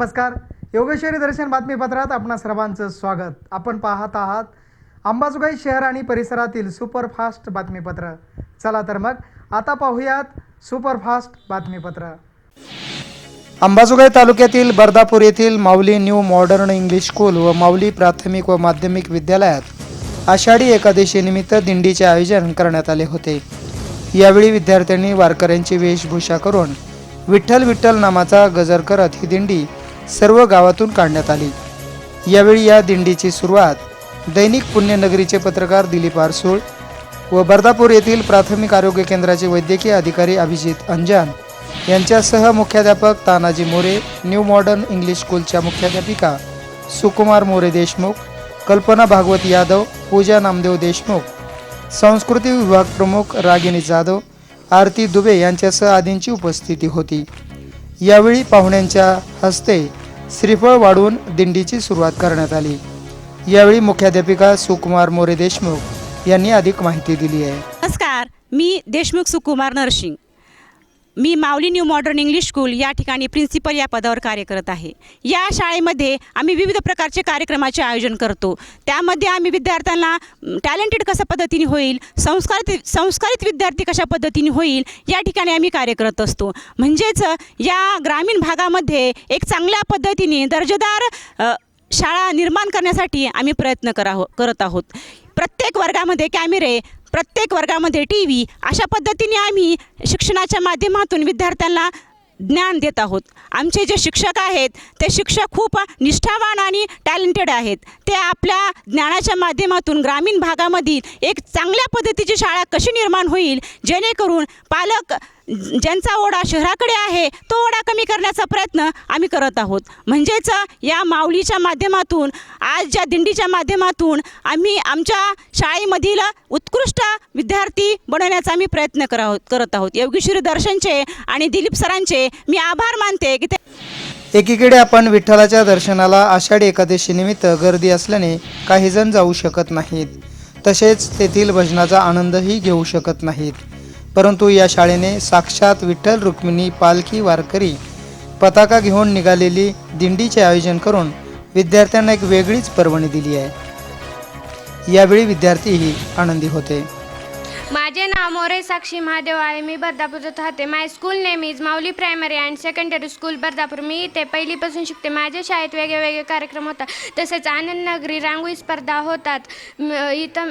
नमस्कार. योगेश्वरी दर्शन बातमीपत्रात आपणा सर्वांचं स्वागत. आपण पाहत आहात अंबाजोगाई शहर आणि परिसरातील सुपरफास्ट बातमीपत्र. चला तर मग आता पाहूयात सुपरफास्ट बातमीपत्र. अंबाजोगाई तालुक्यातील बर्दापूर येथील Mauli new modern English school व माऊली प्राथमिक व माध्यमिक विद्यालयात आषाढी एकादशीनिमित्त दिंडीचे आयोजन करण्यात आले होते. यावेळी विद्यार्थ्यांनी वारकऱ्यांची वेशभूषा करून विठ्ठल विठ्ठल नामाचा गजर करत ही दिंडी सर्व गावातून काढण्यात आली. यावेळी या दिंडीची सुरुवात दैनिक पुण्यनगरीचे पत्रकार दिलीप आरसूळ व बर्दापूर येथील प्राथमिक आरोग्य केंद्राचे वैद्यकीय अधिकारी अभिजित अंजान यांच्यासह मुख्याध्यापक Tanaji More new modern English स्कूलच्या मुख्याध्यापिका सुकुमार मोरे देशमुख कल्पना भागवत यादव पूजा नामदेव देशमुख संस्कृती विभाग प्रमुख रागिनी जाधव आरती दुबे यांच्यासह आदींची उपस्थिती होती. यावेळी पाहुण्यांच्या हस्ते श्रीफळ वाढवून दिंडीची सुरुवात करण्यात आली. यावेळी मुख्याध्यापिका सुकुमार मोरे देशमुख यांनी अधिक माहिती दिली आहे. नमस्कार मी देशमुख सुकुमार नरसिंग मी Mauli new modern English school या ठिकाणी प्रिन्सिपल या पदावर कार्य करत आहे. या शाळेमध्ये आम्ही विविध प्रकारचे कार्यक्रमाचे आयोजन करतो. त्यामध्ये आम्ही विद्यार्थ्यांना टॅलेंटेड कशा पद्धतीने होईल संस्कारित संस्कारित विद्यार्थी कशा पद्धतीने होईल या ठिकाणी आम्ही कार्य करत असतो. म्हणजेच या ग्रामीण भागामध्ये एक चांगल्या पद्धतीने दर्जेदार शाळा निर्माण करण्यासाठी आम्ही प्रयत्न करा करत आहोत. प्रत्येक वर्गामध्ये कॅमेरे प्रत्येक वर्गामध्ये टी व्ही अशा पद्धतीने आम्ही शिक्षणाच्या माध्यमातून विद्यार्थ्यांना ज्ञान देत आहोत. आमचे जे शिक्षक आहेत ते शिक्षक खूप निष्ठावान आणि टॅलेंटेड आहेत. ते आपल्या ज्ञानाच्या माध्यमातून ग्रामीण भागामधील एक चांगल्या पद्धतीची शाळा कशी निर्माण होईल जेणेकरून पालक ज्यांचा ओढा शहराकडे आहे तो ओढा कमी करण्याचा प्रयत्न आम्ही करत आहोत. म्हणजेच या माऊलीच्या माध्यमातून आज ज्या दिंडीच्या माध्यमातून आम्ही आमच्या शाळेमधील उत्कृष्ट विद्यार्थी बनवण्याचा आम्ही प्रयत्न करा करत आहोत. योगेश्वरी दर्शनचे आणि दिलीप सरांचे मी आभार मानते की ते एकीकडे आपण विठ्ठलाच्या दर्शनाला आषाढी एकादशीनिमित्त गर्दी असल्याने काहीजण जाऊ शकत नाहीत. तसेच तेथील भजनाचा आनंदही घेऊ शकत नाहीत. परंतु या शाळेने साक्षात विठ्ठल रुक्मिणी पालखी वारकरी पताका घेऊन निघालेली दिंडीचे आयोजन करून विद्यार्थ्यांना एक वेगळीच पर्वणी दिली आहे. यावेळी विद्यार्थीही आनंदी होते. माझे नाव मोरे साक्षी महादेव आहे. मी बर्दापूरत राहते. My school name is Mauli primary and secondary school Bardapur. मी इथे पहिलीपासून शिकते. माझ्या शाळेत वेगळे वेगळे कार्यक्रम होतात. तसेच आनंद नगरी रांगोळी स्पर्धा होतात. इथं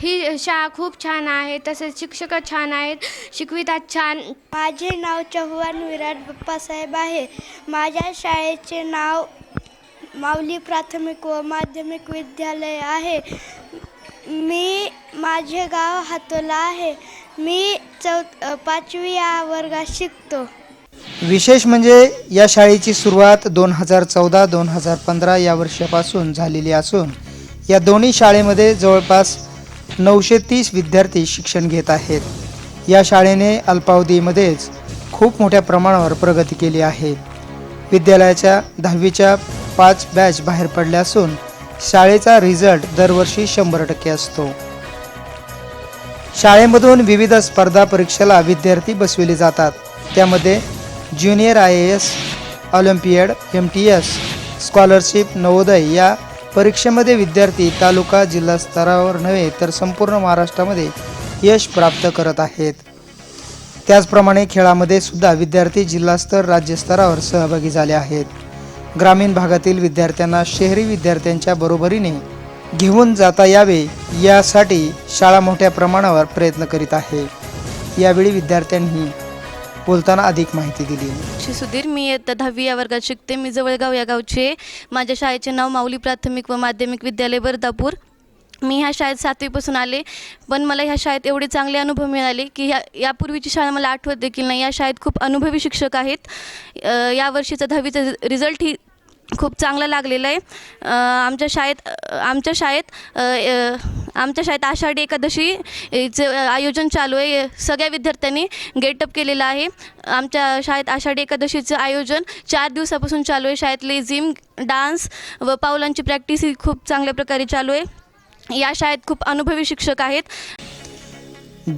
ही शाळा खूप छान आहे. तसेच शिक्षक छान आहेत. शिकवितात छान. माझे नाव चव्हाण विराट बाप्पासाहेब आहे. माझ्या शाळेचे नाव माऊली प्राथमिक व माध्यमिक विद्यालय आहे. मी माझे गाव हातोला आहे. मी चौ पाचवी या वर्गात शिकतो. विशेष म्हणजे या शाळेची सुरुवात दोन हजार चौदा दोन हजार पंधरा या वर्षापासून झालेली असून या दोन्ही शाळेमध्ये जवळपास नऊशे तीस विद्यार्थी शिक्षण घेत आहेत. या शाळेने अल्पावधीमध्येच खूप मोठ्या प्रमाणावर प्रगती केली आहे. विद्यालयाच्या दहावीच्या पाच बॅच बाहेर पडल्या असून शाळेचा रिझल्ट दरवर्षी शंभर टक्के असतो. शाळेमधून विविध स्पर्धा परीक्षेला विद्यार्थी बसविले जातात. त्यामध्ये junior I A S olympiad M T S scholarship Navodaya या परीक्षेमध्ये विद्यार्थी तालुका जिल्हा स्तरावर नव्हे तर संपूर्ण महाराष्ट्रामध्ये यश प्राप्त करत आहेत. त्याचप्रमाणे खेळामध्ये सुद्धा विद्यार्थी जिल्हास्तर राज्यस्तरावर सहभागी झाले आहेत. ग्रामीण भागातील विद्यार्थ्यांना शहरी विद्यार्थ्यांच्या बरोबरीने घेऊन जाता यावे यासाठी शाळा मोठ्या प्रमाणावर प्रयत्न करीत आहे. यावेळी विद्यार्थ्यांनी बोलताना अधिक माहिती दिली. श्री सुधीर मी इयत्ता दहावी या वर्गात शिकते. मी जवळगाव या गावचे. माझ्या शाळेचे नाव माऊली प्राथमिक व माध्यमिक विद्यालय बर्दापूर. मी ह्या शाळेत सातवीपासून आले पण मला ह्या शाळेत एवढे चांगले अनुभव मिळाले की ह्या यापूर्वीची शाळा मला आठवत देखील नाही. या शाळेत खूप अनुभवी शिक्षक आहेत. या वर्षीचा दहावीचा रिझल्ट ही खूप चांगला लागलेला आहे. आमच्या शाळेत आमच्या शाळेत आमच्या शाळेत आषाढी एकादशी चं आयोजन चालू आहे. सगळ्या विद्यार्थ्यांनी गेटअप केलेलं आहे. आमच्या शाळेत आषाढी एकादशीचं आयोजन चार दिवसापासून चालू आहे. शाळेतले जिम डान्स व पावलांची प्रॅक्टिस ही खूप चांगल्या प्रकारे चालू आहे. या शाळेत खूप अनुभवी शिक्षक आहेत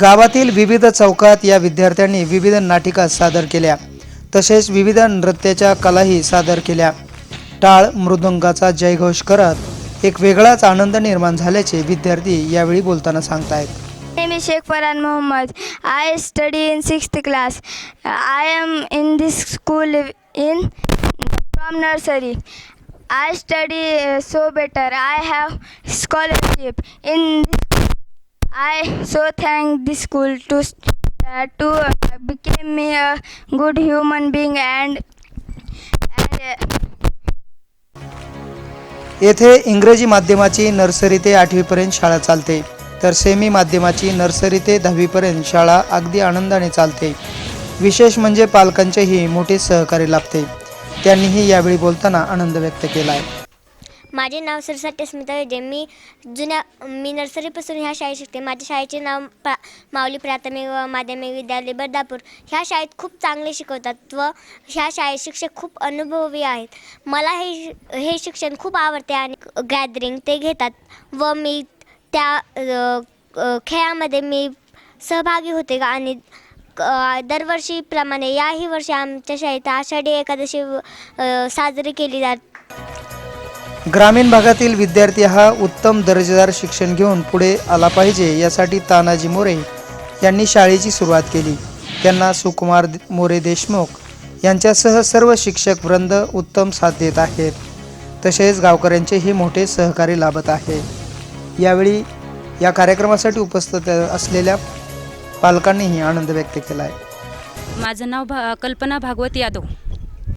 गावातील विविध चौकात या विद्यार्थ्यांनी विविध नाटिका सादर केल्या तसेच विविध नृत्याच्या कलाही सादर केल्या टाळ मृदंगाचा जयघोष करत एक वेगळाच आनंद निर्माण झाल्याचे विद्यार्थी यावेळी बोलताना सांगतायत name is Sheikh Farhan Mohammed. I study in sixth class. I am in this school in from nursery. I study so better. I have scholarship in this. I so thank this school to uh, to uh, became me a good human being and and. Uh, येथे इंग्रजी माध्यमाची nursery ते आठवीपर्यंत शाळा चालते तर semi माध्यमाची nursery ते दहावीपर्यंत शाळा अगदी आनंदाने चालते विशेष म्हणजे पालकांचेही मोठे सहकार्य लाभते त्यांनीही यावेळी बोलताना आनंद व्यक्त केला आहे माझे नाव सरस्वती स्मिता विजय मी जुन्या मी नर्सरीपासून ह्या शाळेत शिकते. माझ्या शाळेचे नाव प्रा माऊली प्राथमिक व माध्यमिक विद्यालय बर्दापूर ह्या शाळेत खूप चांगले शिकवतात व ह्या शाळेत शिक्षक खूप अनुभवी आहेत. मला हे हे शिक्षण खूप आवडते आणि गॅदरिंग ते घेतात व मी त्या अ, अ, खेळामध्ये मी सहभागी होते आणि दरवर्षीप्रमाणे याही वर्षी आमच्या शाळेत आषाढी एकादशी साजरी केली जात. ग्रामीण भागातील विद्यार्थी हा उत्तम दर्जेदार शिक्षण घेऊन पुढे आला पाहिजे यासाठी तानाजी मोरे यांनी शाळेची सुरुवात केली. त्यांना सुकुमार मोरे देशमुख यांच्यासह सर्व शिक्षक वृंद उत्तम साथ देत आहेत. तसेच गावकऱ्यांचेही मोठे सहकार्य लाभत आहे. यावेळी या कार्यक्रमासाठी उपस्थित असलेल्या पालकांनीही आनंद व्यक्त केला आहे. माझं नाव भा कल्पना भागवत यादव.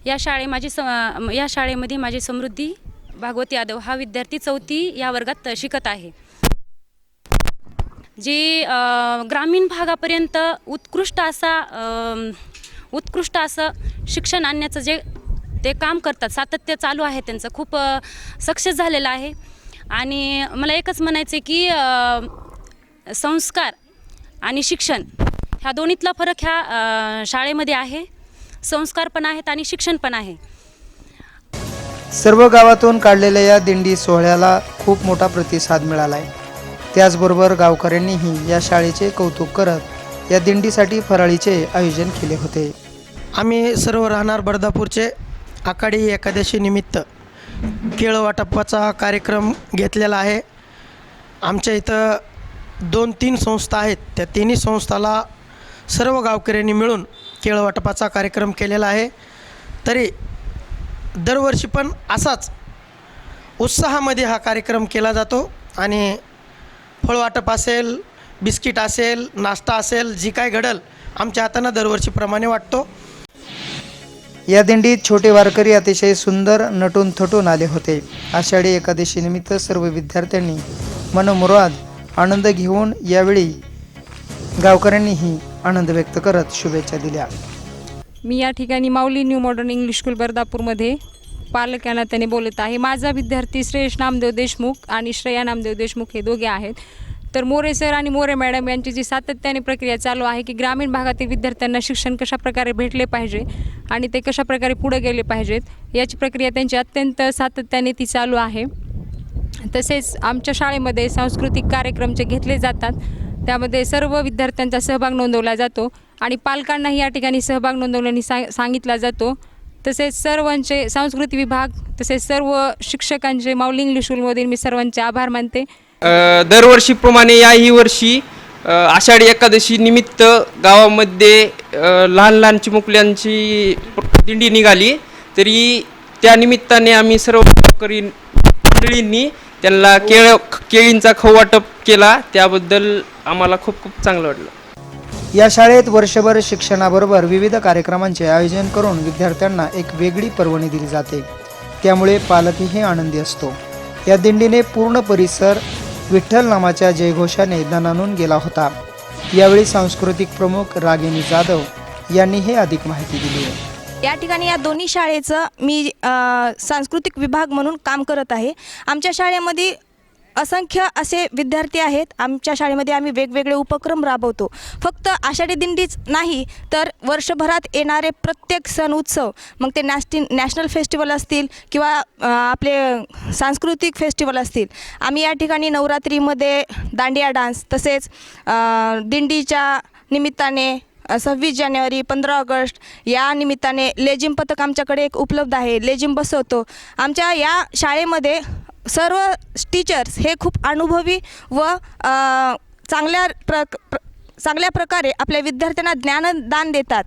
या शाळे माझी स या शाळेमध्ये माझी समृद्धी भागवत यादव हा विद्यार्थी चौथी या वर्गात शिकत आहे. जे ग्रामीण भागापर्यंत उत्कृष्ट असा उत्कृष्ट असं शिक्षण आणण्याचं जे ते काम करतात सातत्य चालू आहे त्यांचं खूप सक्सेस झालेलं आहे. आणि मला एकच म्हणायचं आहे की संस्कार आणि शिक्षण. ह्या दोन्हीतला फरक ह्या शाळेमध्ये आहे. संस्कार पण आहेत आणि शिक्षण पण आहे. सर्व गावातून काढलेल्या या दिंडी सोहळ्याला खूप मोठा प्रतिसाद मिळाला आहे त्याचबरोबर गावकऱ्यांनीही या शाळेचे कौतुक करत या दिंडीसाठी फराळीचे आयोजन केले होते. आम्ही सर्व राहणार बर्दापूरचे आखाडी एकादशी निमित्त केळं वाटपाचा कार्यक्रम घेतलेला आहे. आमच्या इथं दोन तीन संस्था आहेत. त्या तिन्ही संस्थाला सर्व गावकऱ्यांनी मिळून केळं वाटपाचा कार्यक्रम केलेला आहे. तरी दरवर्षी पण असाच उत्साहामध्ये हा कार्यक्रम केला जातो आणि फळवाटप असेल बिस्किट असेल नाश्ता असेल जी काय घडल आमच्या हातानं दरवर्षीप्रमाणे वाटतो. या दिंडीत छोटे वारकरी अतिशय सुंदर नटून थटून आले होते. आषाढी एकादशी निमित्त सर्व विद्यार्थ्यांनी मनमुराद आनंद घेऊन यावेळी गावकऱ्यांनीही आनंद व्यक्त करत शुभेच्छा दिल्या. मी या ठिकाणी Mauli new modern English school बर्दापूरमध्ये पालक त्याने बोलत आहे. माझा विद्यार्थी श्रेयश नामदेव देशमुख आणि श्रेया नामदेव देशमुख हे दोघे आहेत. तर मोरे सर आणि मोरे मॅडम यांची जी सातत्याने प्रक्रिया चालू आहे की ग्रामीण भागातील विद्यार्थ्यांना शिक्षण कशाप्रकारे भेटले पाहिजे आणि ते कशाप्रकारे पुढे गेले पाहिजेत याची प्रक्रिया त्यांची अत्यंत सातत्याने ती चालू आहे. तसेच आमच्या शाळेमध्ये सांस्कृतिक कार्यक्रम जे घेतले जातात त्यामध्ये सर्व विद्यार्थ्यांचा सहभाग नोंदवला जातो आणि पालकांनाही या ठिकाणी सहभाग नोंदवल्याने सांग सांगितला जातो. तसेच सर्वांचे सांस्कृतिक विभाग तसेच सर्व शिक्षकांचे माऊली इंग्लिश स्कूलमधील मी सर्वांचे आभार मानते. दरवर्षीप्रमाणे याही वर्षी आषाढी एकादशी निमित्त गावामध्ये लहान लहान चिमुकल्यांची दिंडी निघाली. तरी त्या निमित्ताने आम्ही सर्व गावकरी मंडळींनी त्यांना केळ केळींचा खाऊ वाटप केला त्याबद्दल आम्हाला खूप खूप चांगलं वाटलं. या शाळेत वर्षभर शिक्षणाबरोबर विविध कार्यक्रमांचे आयोजन करून विद्यार्थ्यांना एक वेगळी पर्वणी दिली जाते. त्यामुळे पालकही आनंदी असतो. या दिंडीने पूर्ण परिसर विठ्ठल नामाच्या जयघोषाने दणानून गेला होता. यावेळी सांस्कृतिक प्रमुख रागिनी जाधव यांनी हे अधिक माहिती दिली. आहे या ठिकाणी या दोन्ही शाळेचं मी सांस्कृतिक विभाग म्हणून काम करत आहे. आमच्या शाळेमध्ये असंख्य असे विद्यार्थी आहेत. आमच्या शाळेमध्ये आम्ही वेगवेगळे उपक्रम राबवतो. फक्त आषाढी दिंडीच नाही तर वर्षभरात येणारे प्रत्येक सण उत्सव मग ते नॅस्टी नॅशनल फेस्टिवल असतील किंवा आपले सांस्कृतिक फेस्टिवल असतील. आम्ही या ठिकाणी नवरात्रीमध्ये दांडिया डान्स तसेच दिंडीच्या निमित्ताने सव्वीस जानेवारी पंधरा ऑगस्ट या निमित्ताने लेझिम पथक आमच्याकडे एक उपलब्ध आहे. लेझिम बसवतो. आमच्या या शाळेमध्ये सर्व टीचर्स हे खूप अनुभवी व चांगल्या प्र प्र- चांगल्या प्रकारे आपल्या विद्यार्थ्यांना ज्ञानदान देतात.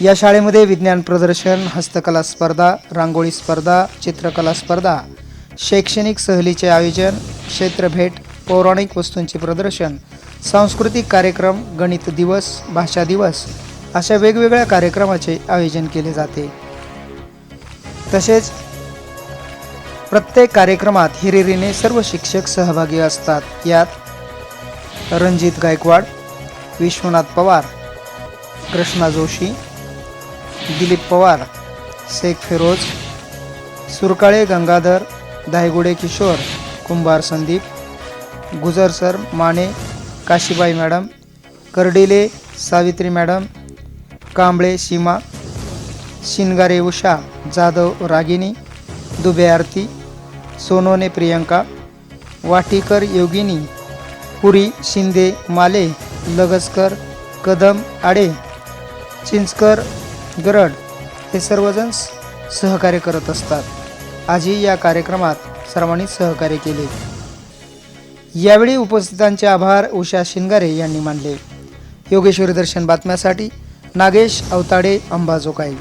या शाळेमध्ये विज्ञान प्रदर्शन हस्तकला स्पर्धा रांगोळी स्पर्धा चित्रकला स्पर्धा शैक्षणिक सहलीचे आयोजन क्षेत्रभेट पौराणिक वस्तूंचे प्रदर्शन सांस्कृतिक कार्यक्रम गणित दिवस भाषा दिवस अशा वेगवेगळ्या कार्यक्रमाचे आयोजन केले जाते. तसेच प्रत्येक कार्यक्रमात हिरिरीने सर्व शिक्षक सहभागी असतात. यात Ranjit Gaikwad Vishwanath Pawar Krishna Joshi Dilip Pawar Shaikh Firoz Surkale Gangadhar Dhaygude Kishor Kumbhar Sandeep Gujar sir Mane Kashibai madam Kardile Savitri madam Kamble Seema Shingare Usha Jadhav Ragini Dubey Aarti Sonone Priyanka Vatikar Yogini Puri Shinde Male Lagaskar Kadam आडे चिंचकर गरड हे सर्वजण सहकार्य करत असतात. आजही या कार्यक्रमात सर्वांनी सहकार्य केले. यावेळी उपस्थितांचे आभार उषा शिंगारे यांनी मानले. योगेश्वरी दर्शन बातम्यासाठी नागेश अवताडे अंबाजोगाई.